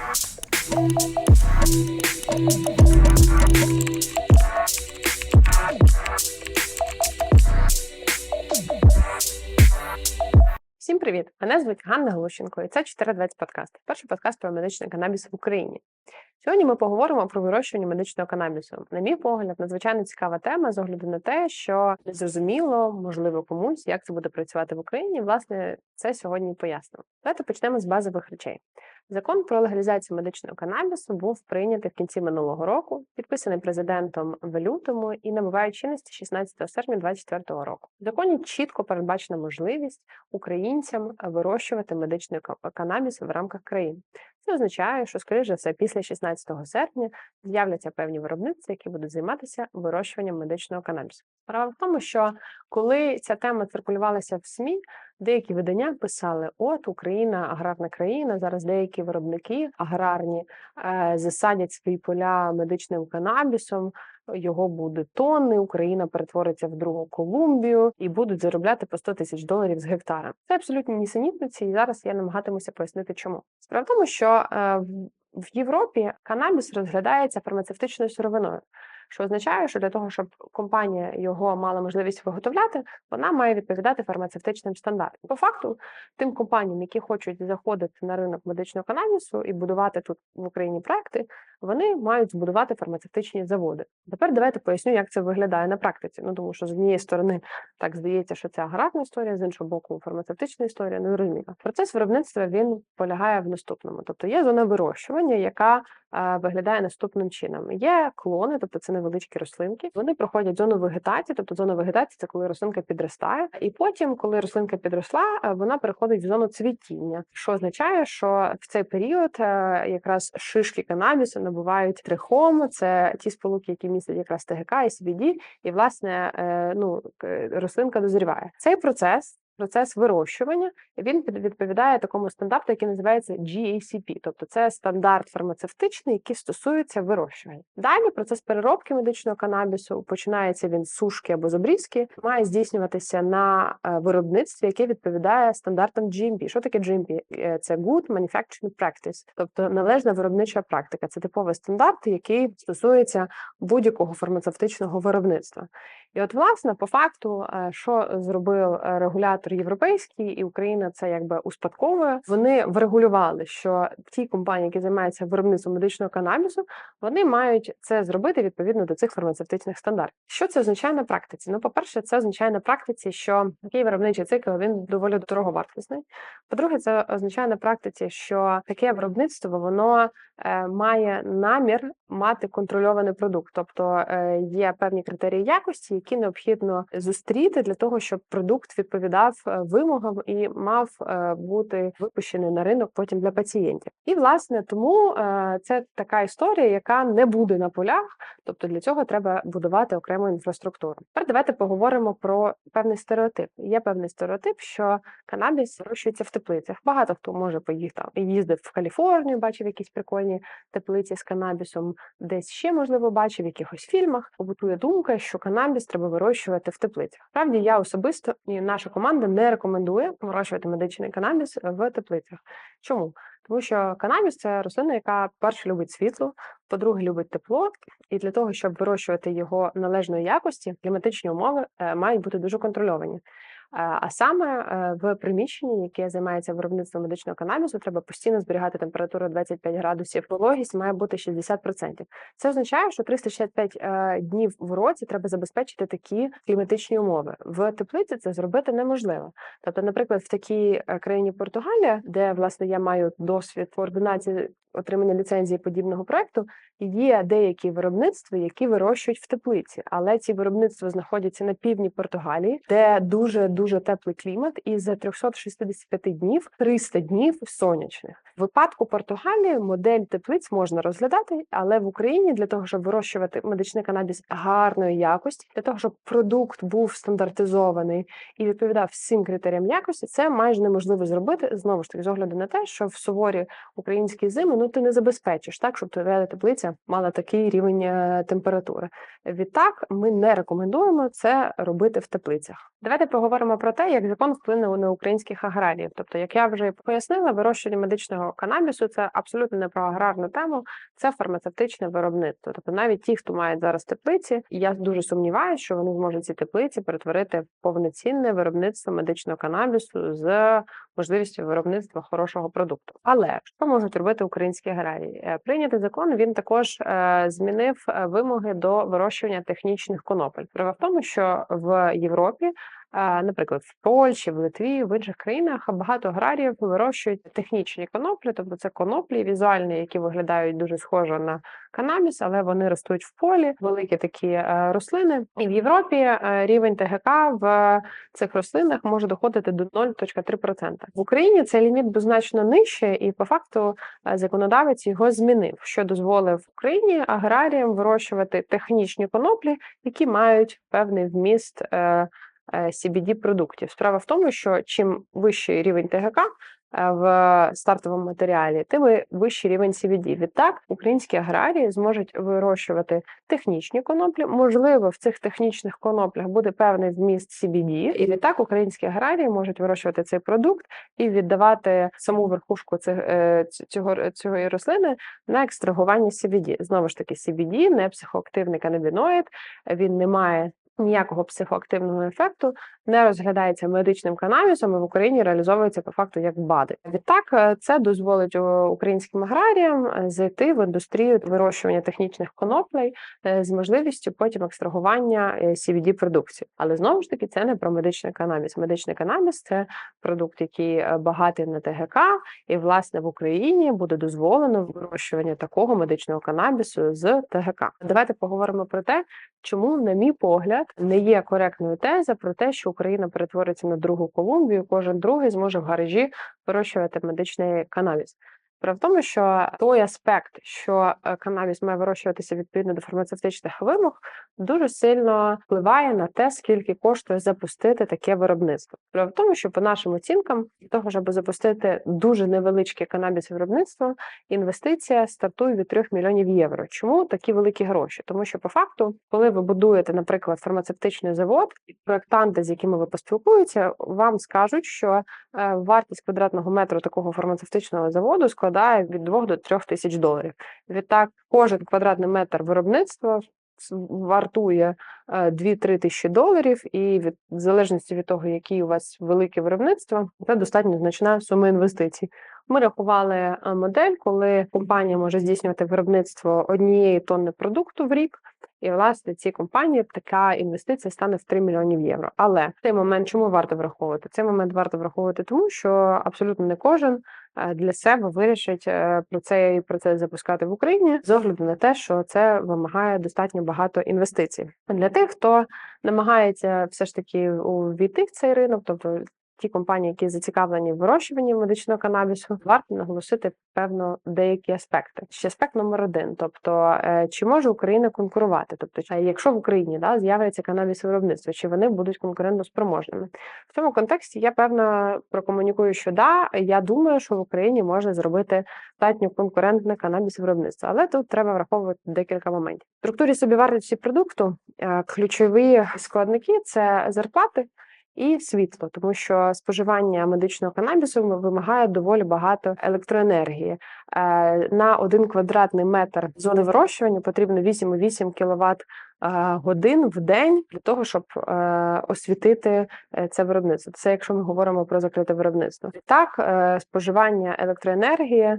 Всім привіт! Мене звуть Ганна Глущенко, і це 420 подкаст. Перший подкаст про медичний канабіс в Україні. Сьогодні ми поговоримо про вирощування медичного канабісу. На мій погляд, надзвичайно цікава тема з огляду на те, що незрозуміло, можливо, комусь, як це буде працювати в Україні. Власне, це сьогодні пояснимо. Давайте почнемо з базових речей. Закон про легалізацію медичного канабісу був прийнятий в кінці минулого року, підписаний президентом в лютому і набуває чинності 16 серпня 2024 року. В законі чітко передбачена можливість українцям вирощувати медичний канабіс в рамках країни. Це означає, що, скоріш за все, після 16 серпня з'являться певні виробництва, які будуть займатися вирощуванням медичного канабісу. Справа в тому, що коли ця тема циркулювалася в СМІ, деякі видання писали: от Україна аграрна країна. Зараз деякі виробники аграрні е, засадять свої поля медичним канабісом. Його буде тонни, Україна перетвориться в другу Колумбію і будуть заробляти по 100 тисяч доларів з гектара. Це абсолютні нісенітниці, і зараз я намагатимуся пояснити, чому. Справа в тому, що е, в Європі канабіс розглядається фармацевтичною сировиною, що означає, що для того, щоб компанія його мала можливість виготовляти, вона має відповідати фармацевтичним стандартам. По факту, тим компаніям, які хочуть заходити на ринок медичного канабісу і будувати тут в Україні проекти, вони мають збудувати фармацевтичні заводи. Тепер давайте поясню, як це виглядає на практиці. Ну тому що з однієї сторони так здається, що це аграрна історія, з іншого боку, фармацевтична історія незрозуміла. Процес виробництва він полягає в наступному: тобто є зона вирощування, яка е, виглядає наступним чином. Є клони, тобто це невеличкі рослинки. Вони проходять зону вегетації, тобто зона вегетації це коли рослинка підростає, і потім, коли рослинка підросла, е, вона переходить в зону цвітіння, що означає, що в цей період е, якраз шишки канабісу набувають трихому, це ті сполуки, які містять якраз ТГК і CBD, і власне е, ну рослинка дозріває. Цей процес. Процес вирощування він відповідає такому стандарту, який називається GACP, тобто це стандарт фармацевтичний, який стосується вирощування. Далі процес переробки медичного канабісу починається він з сушки або з обрізки, має здійснюватися на е, виробництві, яке відповідає стандартам GMP. Що таке GMP? Е, Це Good Manufacturing Practice, тобто належна виробнича практика. Це типовий стандарт, який стосується будь-якого фармацевтичного виробництва. І от, власне, по факту, е, що зробив е, регулятор європейський, і Україна це якби успадковує. Вони врегулювали, що ті компанії, які займаються виробництвом медичного канабісу, вони мають це зробити відповідно до цих фармацевтичних стандартів. Що це означає на практиці? Ну, по-перше, це означає на практиці, що такий виробничий цикл він доволі дороговартісний. По-друге, це означає на практиці, що таке виробництво воно має намір мати контрольований продукт, тобто е, є певні критерії якості, які необхідно зустріти для того, щоб продукт відповідав е, вимогам і мав е, бути випущений на ринок потім для пацієнтів. І власне тому е, це така історія, яка не буде на полях, тобто для цього треба будувати окрему інфраструктуру. Тепер давайте поговоримо про певний стереотип. Є певний стереотип, що канабіс вирощується в теплицях. Багато хто може поїхав їздив в Каліфорнію, бачив якісь прикольні теплиці з канабісом, десь ще можливо бачив в якихось фільмах. Побутує думка, що канабіс треба вирощувати в теплицях. Справді я особисто і наша команда не рекомендує вирощувати медичний канабіс в теплицях. Чому? Тому що канабіс це рослина, яка перше любить світло, по-друге, любить тепло, і для того, щоб вирощувати його належної якості, кліматичні умови е, мають бути дуже контрольовані. А саме е, в приміщенні, яке займається виробництвом медичного канабісу, треба постійно зберігати температуру 25 градусів. Вологість має бути 60%. Це означає, що 365 е, днів в році треба забезпечити такі кліматичні умови. В теплиці це зробити неможливо. Тобто, наприклад, в такій е, країні Португалія, де власне я маю досвід координації отримання ліцензії подібного проекту, є деякі виробництва, які вирощують в теплиці, але ці виробництва знаходяться на півдні Португалії, де дуже дуже теплий клімат, і за 365 днів 300 днів сонячних. В випадку Португалії модель теплиць можна розглядати, але в Україні для того, щоб вирощувати медичний канабіс гарної якості, для того, щоб продукт був стандартизований і відповідав всім критеріям якості, це майже неможливо зробити знову ж таки з огляду на те, що в суворі українські зими ну ти не забезпечиш так, щоб твоя теплиця мала такий рівень е, температури. Відтак, ми не рекомендуємо це робити в теплицях. Давайте поговоримо про те, як закон вплине на українських аграріїв. Тобто, як я вже пояснила, медичного медичного канабісу це абсолютно не про аграрну тему, це фармацевтичне виробництво. Тобто навіть ті, хто мають зараз теплиці, я дуже сумніваюся, що вони зможуть ці теплиці перетворити в повноцінне виробництво медичного канабісу з можливістю виробництва хорошого продукту. Але що можуть робити українські аграрії? Е, Прийнятий закон він також е, змінив е, вимоги до вирощування технічних конопель. Права в тому, що в Європі Наприклад, в Польщі, в Литві, в інших країнах багато аграріїв вирощують технічні коноплі, тобто це коноплі візуальні, які виглядають дуже схожо на канабіс, але вони ростуть в полі, великі такі е, рослини. І в Європі е, рівень ТГК в цих рослинах може доходити до 0,3%. В Україні цей ліміт був значно нижче, і по факту е, законодавець його змінив, що дозволив Україні аграріям вирощувати технічні коноплі, які мають певний вміст. Е, е, CBD продуктів. Справа в тому, що чим вищий рівень ТГК е, в стартовому матеріалі, тим вищий рівень CBD. Відтак українські аграрії зможуть вирощувати технічні коноплі. Можливо, в цих технічних коноплях буде певний вміст CBD, і відтак українські аграрії можуть вирощувати цей продукт і віддавати саму верхушку цих, е, цього цієї рослини на екстрагування CBD. Знову ж таки, CBD – не психоактивний канабіноїд, він не має ніякого психоактивного ефекту, не розглядається медичним канабісом і в Україні реалізовується по факту як БАДи. Відтак, е, це дозволить українським аграріям е, зайти в індустрію вирощування технічних коноплей е, з можливістю потім екстрагування cbd продукції. Але знову ж таки, це не про медичний канабіс. Медичний канабіс це продукт, який багатий на ТГК, і власне в Україні буде дозволено вирощування такого медичного канабісу з ТГК. Давайте поговоримо про те, чому, на мій погляд, не є коректною теза про те, що Україна перетвориться на другу Колумбію. Кожен другий зможе в гаражі вирощувати медичний канабіс. Справа в тому, що той аспект, що е, канабіс має вирощуватися відповідно до фармацевтичних вимог, дуже сильно впливає на те, скільки коштує запустити таке виробництво. Справа в тому, що по нашим оцінкам, для того, щоб запустити дуже невеличке канабіс виробництво, інвестиція стартує від 3 мільйонів євро. Чому такі великі гроші? Тому що по факту, коли ви будуєте, наприклад, фармацевтичний завод, проектанти, з якими ви поспілкуєтеся, вам скажуть, що е, вартість квадратного метру такого фармацевтичного заводу складає від 2 до 3 тисяч доларів. Відтак, кожен квадратний метр виробництва вартує е, 2-3 тисячі доларів, і від в залежності від того, які у вас велике виробництво, це достатньо значна сума інвестицій. Ми рахували е, модель, коли компанія може здійснювати виробництво однієї тонни продукту в рік. І власне цій компанії така інвестиція стане в 3 мільйонів євро. Але цей момент чому варто враховувати? Цей момент варто враховувати, тому що абсолютно не кожен е, для себе вирішить е, про цей процес запускати в Україні з огляду на те, що це вимагає достатньо багато інвестицій. Для тих, хто намагається все ж таки увійти в цей ринок, тобто ті компанії, які зацікавлені в вирощуванні медичного канабісу, варто наголосити певно деякі аспекти. Ще аспект номер один: тобто, е, чи може Україна конкурувати? Тобто, якщо в Україні да з'явиться канабіс виробництво, чи вони будуть конкурентоспроможними? В цьому контексті я певно прокомунікую, що да, я думаю, що в Україні можна зробити достатньо конкурентне канабіс виробництво, але тут треба враховувати декілька моментів. В структурі собівартості продукту е, ключові складники це зарплати і світло, тому що споживання медичного канабісу вимагає доволі багато електроенергії. Е, На один квадратний метр зони вирощування потрібно 8,8 кВт годин в день для того, щоб е, освітити е, це виробництво. Це якщо ми говоримо про закрите виробництво. Так, е, споживання електроенергії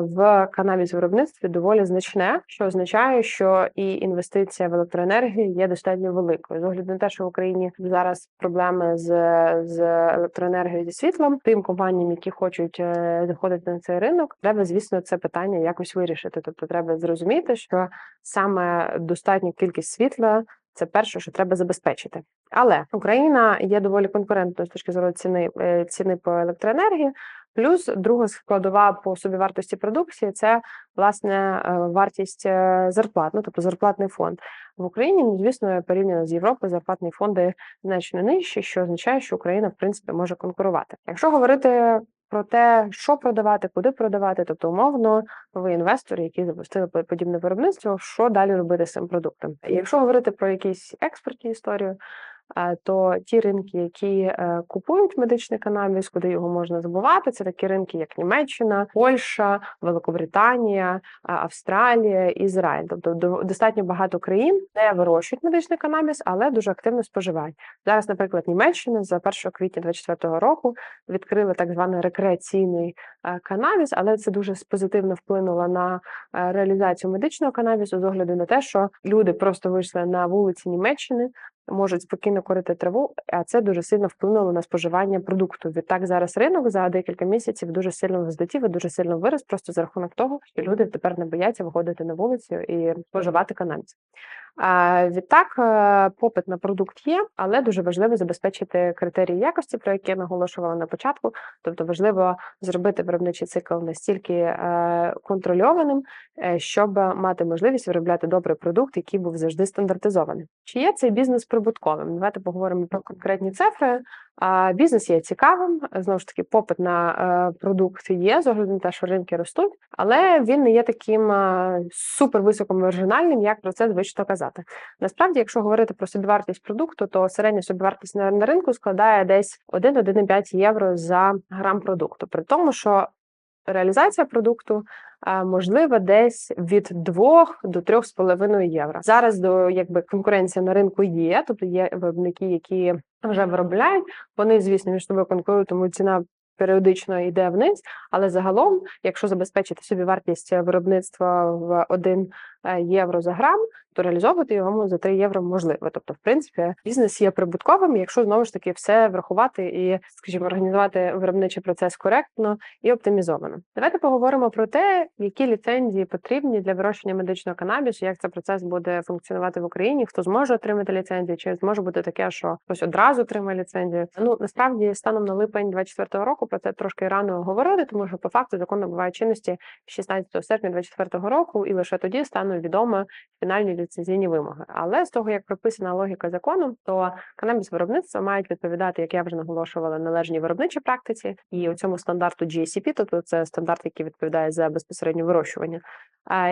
в канабіс виробництві доволі значне, що означає, що і інвестиція в електроенергію є достатньо великою. З огляду на те, що в Україні зараз проблеми з, з електроенергією зі світлом, тим компаніям, які хочуть заходити на цей ринок, треба, звісно, це питання якось вирішити. Тобто, треба зрозуміти, що саме достатня кількість світла. Це перше, що треба забезпечити. Але Україна є доволі конкурентною з точки зору ціни е, ціни по електроенергії. Плюс друга складова по собівартості продукції це власне е, вартість е, зарплат, ну тобто зарплатний фонд в Україні. Ну звісно, порівняно з Європою, зарплатні фонди значно нижчі, що означає, що Україна в принципі може конкурувати. Якщо говорити про те, що продавати, куди продавати, тобто умовно, ви інвестори, які запустили по- подібне виробництво, що далі робити з цим продуктом. Якщо говорити про якісь експортні історію. Е, то ті ринки, які е, купують медичний канабіс, куди його можна забувати, це такі ринки, як Німеччина, Польща, Великобританія, Австралія, Ізраїль. Тобто до- достатньо багато країн не вирощують медичний канабіс, але дуже активно споживають. Зараз, наприклад, Німеччина за 1 квітня 2024 року відкрили так званий рекреаційний е, канабіс, але це дуже позитивно вплинуло на реалізацію медичного канабісу з огляду на те, що люди просто вийшли на вулиці Німеччини, можуть спокійно курити траву, а це дуже сильно вплинуло на споживання продукту. Відтак зараз ринок за декілька місяців дуже сильно взлетів і дуже сильно вирос, просто за рахунок того, що люди тепер не бояться виходити на вулицю і споживати канабіс. А, Відтак, е, попит на продукт є, але дуже важливо забезпечити критерії якості, про які я наголошувала на початку. Тобто важливо зробити виробничий цикл настільки е, контрольованим, е, щоб мати можливість виробляти добрий продукт, який був завжди стандартизований. Чи є цей бізнес прибутковим? Давайте поговоримо про конкретні цифри. Бізнес є цікавим. Знову ж таки, попит на е, продукт є з огляду на те, що ринки ростуть, але він не є таким е, супер високомаржинальним, як про це звично казати. Насправді, якщо говорити про собівартість продукту, то середня собівартість на ринку складає десь 1-1,5 євро за грам продукту. При тому, що реалізація продукту можлива десь від 2 до 3,5 євро. Зараз до якби конкуренція на ринку є, тобто є виробники, які вже виробляють. Вони, звісно, між собою конкурують, тому ціна періодично йде вниз. Але загалом, якщо забезпечити собі вартість виробництва в 1 е, євро за грам, то реалізовувати його за 3 євро можливо. Тобто, в принципі, бізнес є прибутковим, якщо знову ж таки все врахувати і, скажімо, організувати виробничий процес коректно і оптимізовано. Давайте поговоримо про те, які ліцензії потрібні для вирощення медичного канабісу, як цей процес буде функціонувати в Україні, хто зможе отримати ліцензію, чи зможе бути таке, що хтось одразу отримає ліцензію. Ну насправді станом на липень 24 року про це трошки рано говорити, тому що по факту закон набуває чинності 16 серпня 24 року, і лише тоді стануть відомо фінальні ліцензійні вимоги. Але з того, як прописана логіка закону, то канабіс виробництва мають відповідати, як я вже наголошувала, належній виробничій практиці і у цьому стандарту GCP, тобто це стандарт, який відповідає за безпосередньо вирощування.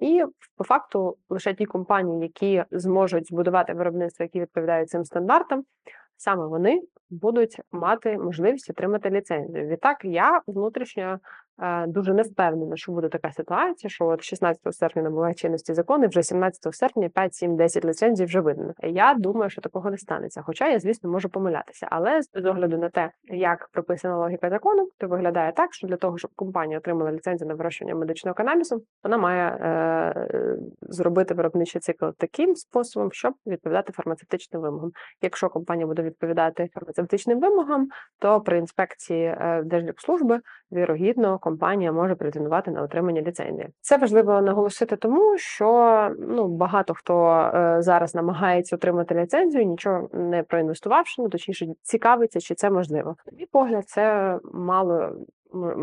І по факту лише ті компанії, які зможуть збудувати виробництво, які відповідають цим стандартам, саме вони будуть мати можливість отримати ліцензію. Відтак я внутрішньо е, дуже не впевнена, що буде така ситуація, що от 16 серпня набуває чинності закони, вже 17 серпня 5, 7, 10 ліцензій вже видано. Я думаю, що такого не станеться. Хоча я, звісно, можу помилятися. Але з огляду на те, як прописана логіка закону, то виглядає так, що для того, щоб компанія отримала ліцензію на вирощування медичного канабісу, вона має е, зробити виробничий цикл таким способом, щоб відповідати фармацевтичним вимогам. Якщо компанія буде відповідати фармацевтичним вимогам, то при інспекції е, Держлікслужби вірогідно компанія може претендувати на отримання ліцензії. Це важливо наголосити, тому що ну багато хто е, зараз намагається отримати ліцензію, нічого не проінвестувавши, ну точніше цікавиться, чи це можливо. На мій погляд, це мало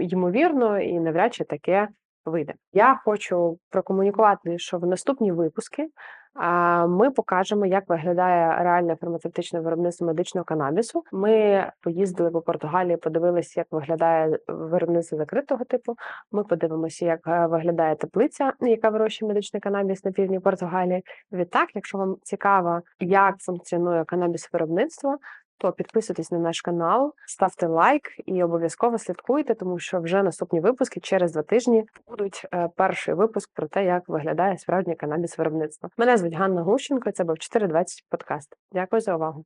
ймовірно і навряд чи таке вийде. Я хочу прокомунікувати, що в наступні випуски ми покажемо, як виглядає реальне фармацевтичне виробництво медичного канабісу. Ми поїздили по Португалії, подивилися, як виглядає виробництво закритого типу. Ми подивимося, як е, виглядає теплиця, яка вирощує медичний канабіс на півдні Португалії. Відтак, якщо вам цікаво, як функціонує канабіс виробництво, то підписуйтесь на наш канал, ставте лайк і обов'язково слідкуйте, тому що вже наступні випуски через два тижні будуть е, перший випуск про те, як виглядає справжнє канабіс виробництво. Мене звуть Ганна Гущенко. Це був 420 подкаст. Дякую за увагу.